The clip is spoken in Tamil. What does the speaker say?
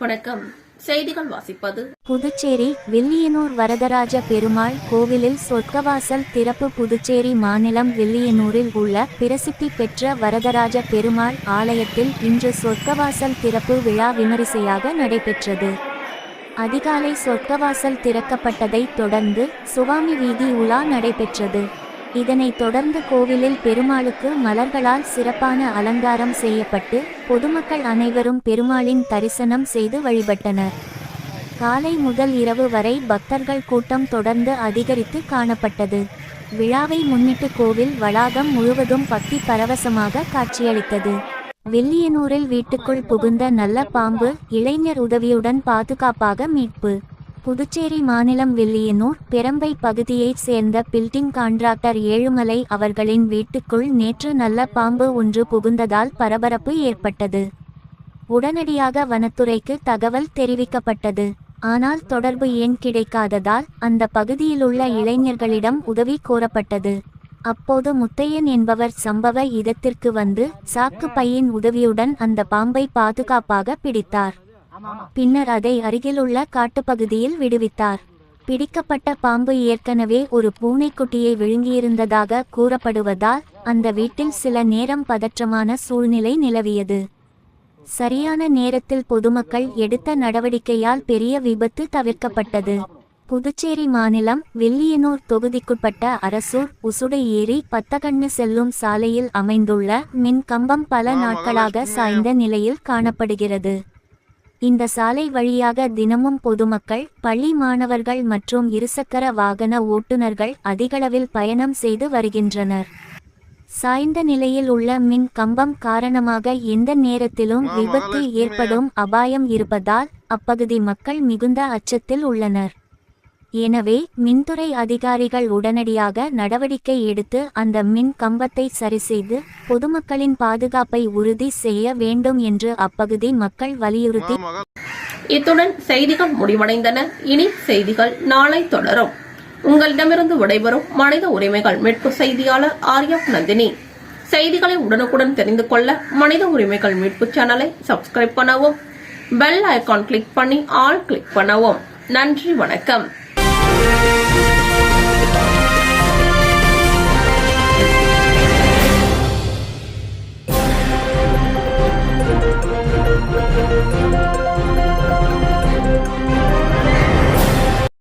வணக்கம். செய்திகள் வாசிப்பது. புதுச்சேரி வில்லியனூர் வரதராஜ பெருமாள் கோவிலில் சொர்க்கவாசல் திறப்பு புதுச்சேரி மாநிலம் வில்லியனூரில் உள்ள பிரசித்தி பெற்ற வரதராஜ பெருமாள் ஆலயத்தில் இன்று சொர்க்கவாசல் திறப்பு விழா விமரிசையாக நடைபெற்றது. அதிகாலை சொர்க்கவாசல் திறக்கப்பட்டதைத் தொடர்ந்து சுவாமி வீதி உலா நடைபெற்றது. இதனைத் தொடர்ந்து கோவிலில் பெருமாளுக்கு மலர்களால் சிறப்பான அலங்காரம் செய்யப்பட்டு பொதுமக்கள் அனைவரும் பெருமாளின் தரிசனம் செய்து வழிபட்டனர். காலை முதல் இரவு வரை பக்தர்கள் கூட்டம் தொடர்ந்து அதிகரித்து காணப்பட்டது. விழாவை முன்னிட்டு கோவில் வளாகம் முழுவதும் பக்தி பரவசமாக காட்சியளித்தது. வெள்ளியனூரில் வீட்டுக்குள் புகுந்த நல்ல பாம்பு இளைஞர் உதவியுடன் பாதுகாப்பாக மீட்பு புதுச்சேரி மாநிலம் வில்லியனூர் பெரம்பை பகுதியைச் சேர்ந்த பில்டிங் கான்ட்ராக்டர் ஏழுமலை அவர்களின் வீட்டுக்குள் நேற்று நல்ல பாம்பு ஒன்று புகுந்ததால் பரபரப்பு ஏற்பட்டது. உடனடியாக வனத்துறைக்கு தகவல் தெரிவிக்கப்பட்டது. ஆனால் தொடர்பு எண் கிடைக்காததால் அந்த பகுதியிலுள்ள இளைஞர்களிடம் உதவி கோரப்பட்டது. அப்போது முத்தையன் என்பவர் சம்பவ இடத்திற்கு வந்து சாக்கு பையின் உதவியுடன் அந்த பாம்பை பாதுகாப்பாக பிடித்தார். பின்னர் அதை அருகிலுள்ள காட்டுப்பகுதியில் விடுவித்தார். பிடிக்கப்பட்ட பாம்பு ஏற்கனவே ஒரு பூனைக்குட்டியை விழுங்கியிருந்ததாக கூறப்படுவதால் அந்த வீட்டில் சில நேரம் பதற்றமான சூழ்நிலை நிலவியது. சரியான நேரத்தில் பொதுமக்கள் எடுத்த நடவடிக்கையால் பெரிய விபத்து தவிர்க்கப்பட்டது. புதுச்சேரி மாநிலம் வில்லியனூர் தொகுதிக்குட்பட்ட அரசூர் உசுடை ஏரி பத்தகண்ணு செல்லும் சாலையில் அமைந்துள்ள மின் கம்பம் பல நாட்களாக சாய்ந்த நிலையில் காணப்படுகிறது. இந்த சாலை வழியாக தினமும் பொதுமக்கள் பள்ளி மாணவர்கள் மற்றும் இருசக்கர வாகன ஓட்டுநர்கள் அதிகளவில் பயணம் செய்து வருகின்றனர். சாய்ந்த நிலையில் உள்ள மின் கம்பம் காரணமாக எந்த நேரத்திலும் விபத்து ஏற்படும் அபாயம் இருப்பதால் அப்பகுதி மக்கள் மிகுந்த அச்சத்தில் உள்ளனர். எனவே மின்துறை அதிகாரிகள் உடனடியாக நடவடிக்கை எடுத்து அந்த மின் கம்பத்தை சரிசெய்து பொதுமக்களின் பாதுகாப்பை உறுதி செய்ய வேண்டும் என்று அப்பகுதி மக்கள் வலியுறுத்தி இத்துடன் செய்திகள் முடிவடைந்தன. இனி செய்திகள் நாளை தொடரும். உங்களிடமிருந்து விடைபெறும் மனித உரிமைகள் மீட்பு செய்தியாளர் ஆர்யப் நந்தினி. செய்திகளை உடனுக்குடன் தெரிந்து கொள்ள மனித உரிமைகள் மீட்பு சேனலை சப்ஸ்கிரைப் பண்ணவும் பெல் ஐகான் கிளிக் பண்ணி ஆல் கிளிக் பண்ணவும். நன்றி வணக்கம். Thank you.